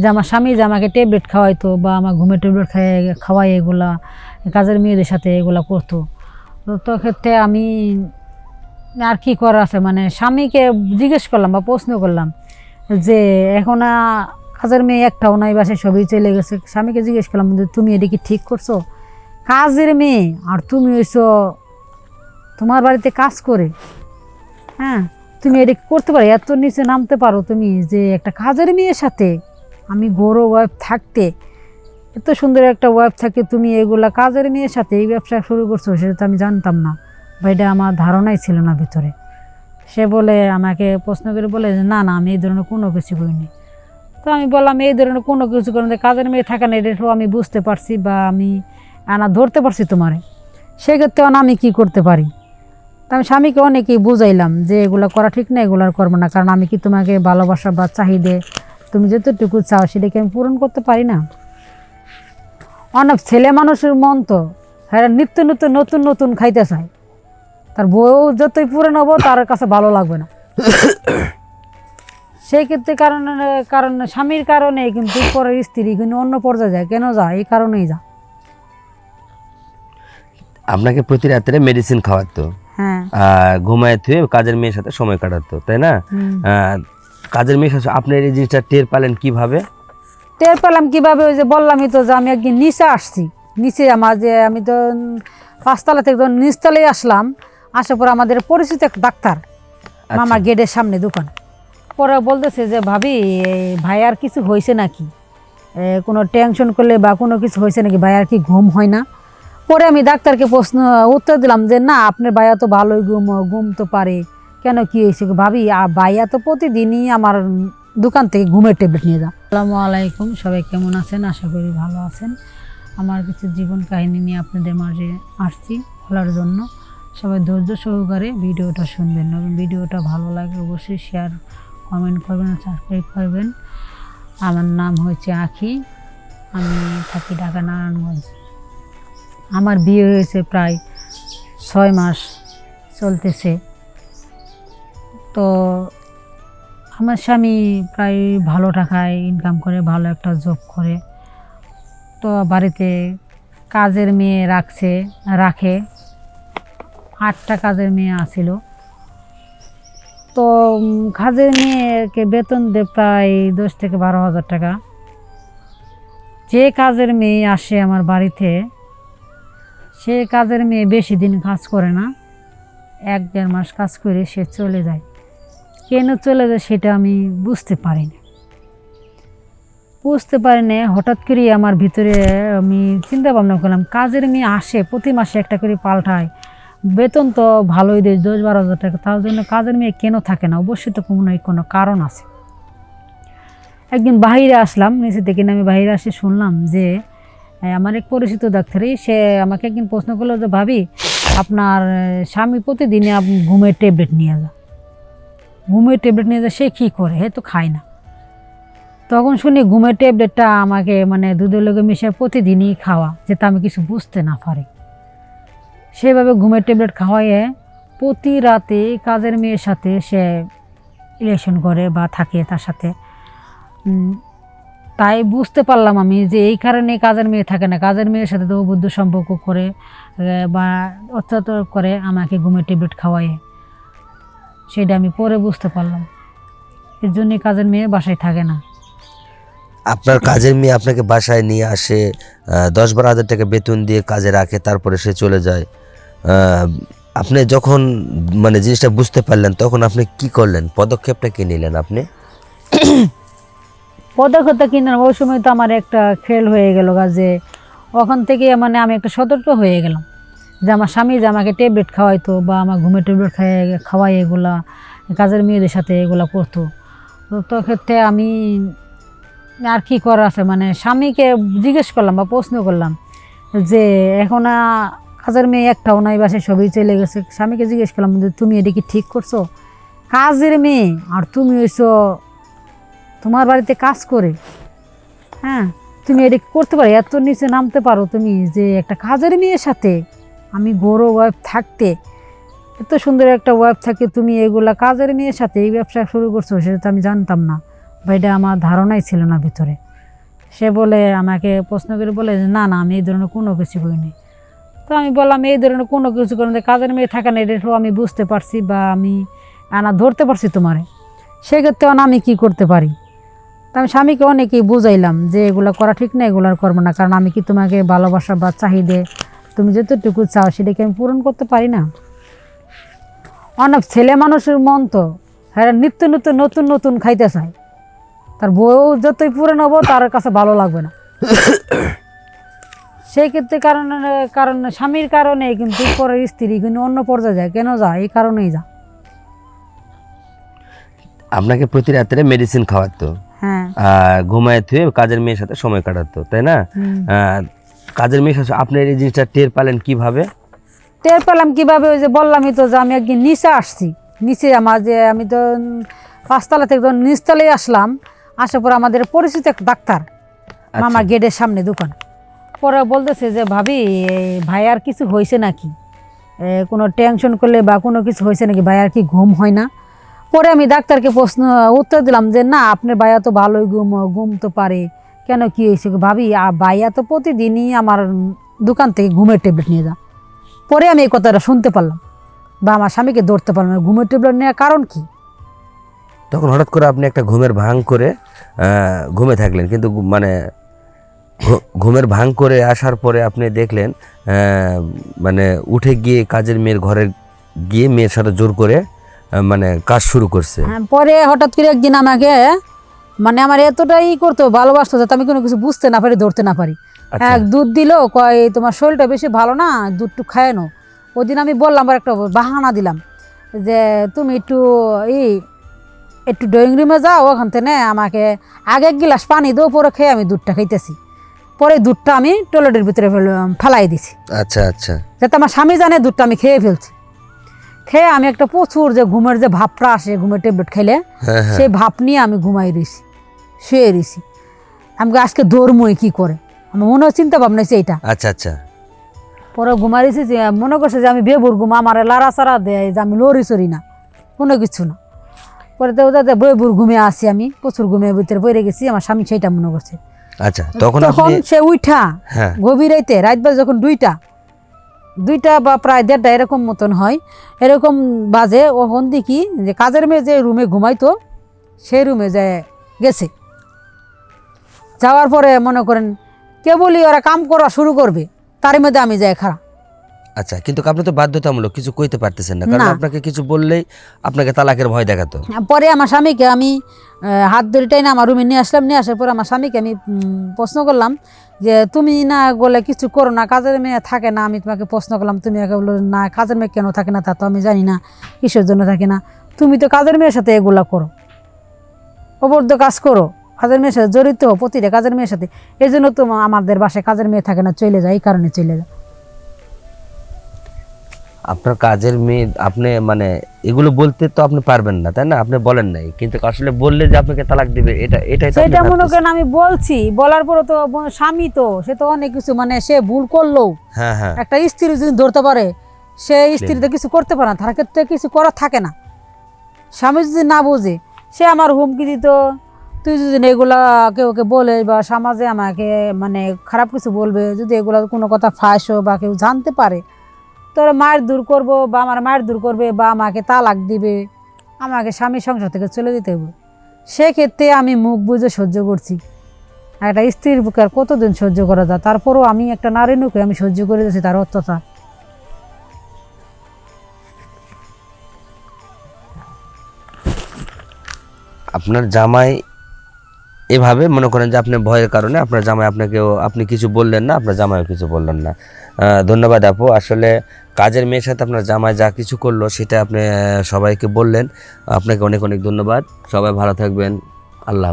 যে আমার স্বামী যে আমাকে ট্যাবলেট খাওয়াইতো বা আমার ঘুমের ট্যাবলেট খাই খাওয়াই এগুলা, কাজের মেয়েদের সাথে এগুলা করতো। তো ক্ষেত্রে আমি আর কি করার আছে? মানে স্বামীকে জিজ্ঞেস করলাম বা প্রশ্ন করলাম যে, এখন কাজের মেয়ে একটাও নাই বাসে সবই চলে গেছে। স্বামীকে জিজ্ঞেস করলাম যে, তুমি এটা কি ঠিক করছ? কাজের মেয়ে? আর তুমি হইছো তোমার বাড়িতে কাজ করে? হ্যাঁ তুমি এটা করতে পারো? এত নিচে নামতে পারো তুমি যে একটা কাজের মেয়ের সাথে আমি গৌরব ওয়াইফ থাকতে এত সুন্দর একটা ওয়াইফ থাকে, তুমি এগুলা কাজের মেয়ের সাথে এই ব্যবসা শুরু করছ, সেটা তো আমি জানতাম না। বা এটা আমার ধারণাই ছিল না ভিতরে। সে বলে, আমাকে প্রশ্ন করে বলে যে, না না, আমি এই ধরনের কোনো কিছু করিনি। তো আমি বললাম, এই ধরনের কোনো কিছু করিনি কাজের মেয়ে থাকে না এটাও আমি বুঝতে পারছি বা আমি আনা, ধরতে পারছি তোমারে। সেক্ষেত্রে আমি কি করতে পারি? তো আমি স্বামীকে অনেকেই বুঝাইলাম যে, এগুলো করা ঠিক না, এগুলো আর করব না। কারণ আমি কি তোমাকে ভালোবাসা বা চাহিদে তুমি যতটুকু চাও সেটাকে আমি পূরণ করতে পারি না। অনেক ছেলে মানুষের মন তো হ্যাঁ নিত্য নিত্য নতুন নতুন খাইতে চায় তার বউ যতই পুরন হব তার কাছে ভালো লাগবে না। সেই ক্ষেত্রে কারণে কারণ স্বামীর কারণে কিন্তু পরের স্ত্রী কিন্তু অন্য পর্যায়ে যায়। কেন যায়? এই কারণেই যা আপনাকে প্রতি রাত্রে মেডিসিন খাওয়াতো। হ্যাঁ। আর ঘুমায় থুয়ে কাজের মেয়ের সাথে সময় কাটাতো তাই না? কাজের মেয়ের সাথে আপনি এই জিনিসটা টের পালেন কীভাবে? টের পেলাম কীভাবে? ওই যে বললামই তো যে আমি একদিন নিচে আসছি। নিচে আমার যে আমি তো পাঁচতলা থেকে যখন নিচতলায় আসলাম আসার পর আমাদের পরিচিত এক ডাক্তার মামা গেটের সামনে দোকান। পরে বলতেছে যে ভাবি ভাই আর কিছু হয়েছে নাকি? কোনো টেনশন করলে বা কোনো কিছু হয়েছে নাকি? ভাই আর কি ঘুম হয় না? পরে আমি ডাক্তারকে প্রশ্ন উত্তর দিলাম যে না আপনার ভাইয়া তো ভালোই ঘুম ঘুম তো পারে। কেন কি হয়েছে ভাবি? ভাইয়া তো প্রতিদিনই আমার দোকান থেকে ঘুমের ট্যাবলেট নিয়ে যা আসসালামু আলাইকুম, সবাই কেমন আছেন? আশা করি ভালো আছেন। আমার কিছু জীবন কাহিনী নিয়ে আপনাদের মাঝে আসছি বলার জন্য। সবাই ধৈর্য সহকারে ভিডিওটা শুনবেন। এবং ভিডিওটা ভালো লাগে অবশ্যই শেয়ার কমেন্ট করবেন সাবস্ক্রাইব করবেন। আমার নাম হচ্ছে আখি। আমি থাকি ঢাকা, নারায়ণগঞ্জ। আমার বিয়ে হয়েছে প্রায় ছয় মাস চলতেছে। তো আমার স্বামী প্রায় ভালো টাকায় ইনকাম করে, ভালো একটা জব করে। তো বাড়িতে কাজের মেয়ে রাখছে, রাখে। আটটা কাজের মেয়ে আসিল তো কাজের মেয়েকে বেতন দেয় প্রায় দশ থেকে বারো হাজার টাকা। যে কাজের মেয়ে আসে আমার বাড়িতে, সে কাজের মেয়ে বেশি দিন কাজ করে না। এক দেড় মাস কাজ করে সে চলে যায়। কেন চলে যায় সেটা আমি বুঝতে পারি না বুঝতে পারি না হঠাৎ করেই আমার ভিতরে আমি চিন্তা ভাবনা করলাম, কাজের মেয়ে আসে, প্রতি মাসে একটা করে পাল্টায়। বেতন তো ভালোই দেয়, দশ বারো হাজার টাকা, তার জন্য কাজের মেয়ে কেন থাকে না? অবশ্যই তো কোনো কোনো কারণ আছে। একদিন বাহিরে আসলাম, নিচে থেকে আমি বাহিরে আসে শুনলাম যে আমার এক পরিচিত ডাক্তারই সে আমাকে একদিন প্রশ্ন করল যে, ভাবি, আপনার স্বামী প্রতিদিনে ঘুমের ট্যাবলেট নিয়ে যা ঘুমের ট্যাবলেট নিয়ে যায়, সে কী করে? হে তো খায় না। তখন শুনি ঘুমের ট্যাবলেটটা আমাকে মানে দুধের লোকে মিশে প্রতিদিনই খাওয়া, যেটা আমি কিছু বুঝতে না পারি। সেভাবে ঘুমের ট্যাবলেট খাওয়াইয়ে প্রতি রাতে কাজের মেয়ের সাথে সে রিলেশন করে বা থাকে তার সাথে। তাই বুঝতে পারলাম আমি যে এই কারণে কাজের মেয়ে থাকে না। কাজের মেয়ের সাথে তো বুদ্ধ সম্পর্ক করে বা অত্যাচার করে আমাকে ঘুমের ট্যাবলেট খাওয়ায় সেটা আমি পরে বুঝতে পারলাম। এর জন্যই কাজের মেয়ে বাসায় থাকে না। আপনার কাজের মেয়ে আপনাকে বাসায় নিয়ে আসে দশ বারো হাজার টাকা বেতন দিয়ে কাজে রাখে তারপরে সে চলে যায়। আপনি যখন মানে জিনিসটা বুঝতে পারলেন তখন আপনি কি করলেন? পদক্ষেপটা কি নিলেন আপনি? পদক্ষেপটা কিনে ওই সময় তো আমার একটা খেল হয়ে গেল কাজে ওখান থেকে মানে আমি একটা সতর্ক হয়ে গেলাম। যে আমার স্বামী যে আমাকে ট্যাবলেট খাওয়াইতো বা আমার ঘুমের ট্যাবলেট খাই, খাওয়াই এগুলা, কাজের মেয়েদের সাথে এগুলা করতো। তো ক্ষেত্রে আমি আর কি করার আছে? মানে স্বামীকে জিজ্ঞেস করলাম বা প্রশ্ন করলাম যে, এখন কাজের মেয়ে একটাও নাই বাসে সবই চলে গেছে। স্বামীকে জিজ্ঞেস করলাম যে, তুমি এটা কি ঠিক করছ? কাজের মেয়ে? আর তুমি হইছো তোমার বাড়িতে কাজ করে। হ্যাঁ তুমি এটা করতে পারো? এত নিচে নামতে পারো তুমি যে একটা কাজের মেয়ের সাথে আমি গৌরব ওয়াইফ থাকতে এত সুন্দর একটা ওয়াইফ থাকে, তুমি এগুলা কাজের মেয়ের সাথে এই ব্যবসা শুরু করছ, সেটা তো আমি জানতাম না। বা এটা আমার ধারণাই ছিল না ভিতরে। সে বলে, আমাকে প্রশ্ন করে বলে যে, না না, আমি এই ধরনের কোনো কিছু করিনি। তো আমি বললাম, এই ধরনের কোনো কিছু করি করিনি কাজের মেয়ে থাকে না এটাও আমি বুঝতে পারছি বা আমি আনা ধরতে পারছি তোমারে। সেক্ষেত্রে আমি কি করতে পারি? তা আমি স্বামীকে অনেকেই বুঝাইলাম যে, এগুলো করা ঠিক না, এগুলো আর করব না, কারণ আমি কি তোমাকে ভালোবাসা বা চাহিদে তুমি যতটুকু চাও সেটাকে আমি পূরণ করতে পারি না। অনেক ছেলে মানুষের মন তো হ্যাঁ নিত্য নিত্য নতুন নতুন খাইতে চায়। তার বউ যতই পুরনো হব তার কাছে ভালো লাগবে না। সেই ক্ষেত্রে কারণ কারণ স্বামীর কারণে কিন্তু পরের স্ত্রী কিন্তু অন্য পর্যায়ে যায়। কেন যায়? এই কারণেই যা আপনাকে প্রতি রাত্রে মেডিসিন খাওয়াতো। হ্যাঁ। আর ঘুমায় থুয়ে কাজের মেয়ের সাথে সময় কাটাতো তাই না? কাজের মেয়ের সাথে আপনি এই জিনিসটা টের পেলেন কীভাবে? টের পেলাম কীভাবে ওই যে বললামই তো যে আমি একদিন নিচে আসছি। নিচে আমার যে আমি তো পাঁচতলা থেকে যখন নিচতলায় আসলাম আসার পর আমাদের পরিচিত এক ডাক্তার মামার গেটের সামনে দোকান। পরে বলতেছে যে ভাবি ভাই আর কিছু হয়েছে নাকি? কোনো টেনশন করলে বা কোনো কিছু হয়েছে নাকি? ভাই আর কি ঘুম হয় না? পরে আমি ডাক্তারকে প্রশ্ন উত্তর দিলাম যে না আপনার ভাইয়া তো ভালোই ঘুম ঘুম তো পারে। কেন কি হয়েছে ভাবি ভাইয়া তো প্রতিদিনই আমার দোকান থেকে ঘুমের ট্যাবলেট নিয়ে যা পরে আমি এই কথাটা শুনতে পারলাম। বা আমার স্বামীকে ধরতে পারলাম না। ঘুমের ট্যাবলেট নেওয়ার কারণ কি? তখন হঠাৎ করে আপনি একটা ঘুমের ভাঙ করে ঘুমে থাকলেন। কিন্তু মানে ঘুমের ভাঙ করে আসার পরে আপনি দেখলেন আহ, মানে উঠে গিয়ে কাজের মেয়ের ঘরে গিয়ে মেয়ের সাথে জোর করে মানে কাজ শুরু করছে। হ্যাঁ, পরে হঠাৎ করে একদিন আমাকে মানে আমার এতটাই করতো ভালোবাসতো যাতে আমি কোনো কিছু বুঝতে না পারি ধরতে না পারি। আচ্ছা। এক দুধ দিল কয় তোমার শরীরটা বেশি ভালো না? দুধটু খায় নো ওই দিন আমি বললাম আর একটা বাহানা দিলাম যে তুমি একটু ই একটু ড্রয়িং রুমে যাও ওখান থেকে আমাকে আগে এক গিলাস পানি দো পরে খেয়ে আমি দুধটা খাইতেছি। পরে দুধটা আমি টয়লেটের ভিতরে ফেল- ফেলাই দিছি। আচ্ছা আচ্ছা। যাতে আমার স্বামী জানে দুধটা আমি খেয়ে ফেলছি। খেয়ে আমি একটা প্রচুর যে ঘুমের যে ভাবটা আসে ঘুমের ট্যাবলেট খেলে হ্যাঁ হ্যাঁ। সেই ভাব নিয়ে আমি ঘুমাই রয়েছি শুয়ে রয়েছি আমাকে আজকে দৌড়মই কি করে? আমার মনে চিন্তা ভাবনা এইটা। আচ্ছা আচ্ছা। পরে ঘুমাই রয়েছি যে মনে করছে যে আমি বেবুর ঘুম আমার লাড়া চাড়া দেয় যে আমি লড়ি চড়ি না কোনো কিছু না। পরে তো ওদের বেবুর ঘুমে আসি আমি প্রচুর ঘুমের ভিতরে পড়ে গেছি আমার স্বামী সেইটা মনে করছে। আচ্ছা তখন তখন সে উঠা হ্যাঁ। গভীর রাইতে রাত বাজে যখন দুইটা দুইটা বা প্রায় দেড়টা এরকম মতন হয় এরকম বাজে ওখান দেখি যে কাজের মেয়ে যে রুমে ঘুমাইতো সেই রুমে যায় গেছে। যাওয়ার পরে মনে করেন কেবলই ওরা কাম করা শুরু করবে তার মধ্যে আমি যাই খারাপ। আচ্ছা কিন্তু আপনি তো বাধ্যতামূলক কিছু কইতে পারতেছেন না কারণ আপনাকে কিছু বললেই আপনাকে তালাকের ভয় দেখাতো। পরে আমার স্বামীকে আমি হাত ধরে টাইনা আমার রুমে নিয়ে আসলাম নিয়ে আসার পর আমার স্বামীকে আমি প্রশ্ন করলাম যে তুমি না বলে কিছু করো না কাজের মেয়ে থাকে না? আমি তোমাকে প্রশ্ন করলাম তুমি একে বলল না কাজের মেয়ে কেন থাকে না তা তো আমি জানি না কিসের জন্য থাকে না? তুমি তো কাজের মেয়ের সাথে এগুলা করো। অবর্ধ কাজ করো। কাজের মেয়ের সাথে জড়িত প্রতিটা কাজের মেয়ের সাথে। এই জন্য তো আমাদের বাসায় কাজের মেয়ে থাকে না চলে যায় এই কারণে চলে যায়। আপনার কাজের মেয়ে আপনি মানে এগুলো বলতে তো আপনি পারবেন না তাই না? আপনি বলেন নাই কিন্তু আসলে বললে যে আপনাকে তালাক দিবে এটা এটাই তো সেটা মনে করেন আমি বলছি বলার পরে তো স্বামী তো সে তো অনেক কিছু মানে সে ভুল করল। হ্যাঁ হ্যাঁ। একটা স্ত্রী যদি ধরতে পারে সে স্ত্রী তো কিছু করতে পারে না তার ক্ষেত্রে কিছু করার থাকে না। স্বামী যদি না বোঝে সে আমার হুমকি দিত তুই যদি এগুলা কেউ কে বলে বা সমাজে আমাকে মানে খারাপ কিছু বলবে, যদি এগুলো কোনো কথা ফাঁসো বা কেউ জানতে পারে, তোর মায়ের দূর করব বা আমার মায়ের দূর করবে বা আমাকে তালাক দিবে, আমাকে স্বামী সংসার থেকে চলে যেতে হবে। সেক্ষেত্রে আমি মুখ বুঝে সহ্য করছি। একটা স্ত্রীর বুকে আর কতদিন সহ্য করা যায়? তারপরও আমি একটা নারী নুকে আমি সহ্য করে দিয়েছি তার অত্যাচার আপনার জামাই এভাবে মনে করেন যে আপনি ভয়ের কারণে আপনার জামাই আপনাকেও, আপনি কিছু বললেন না, আপনার জামাইও কিছু বললেন না। ধন্যবাদ আপু। আসলে কাজের মেয়ের সাথে আপনার জামাই যা কিছু করল সেটা আপনি সবাইকে বললেন। আপনাকে অনেক অনেক ধন্যবাদ। সবাই ভালো থাকবেন। আল্লাহ।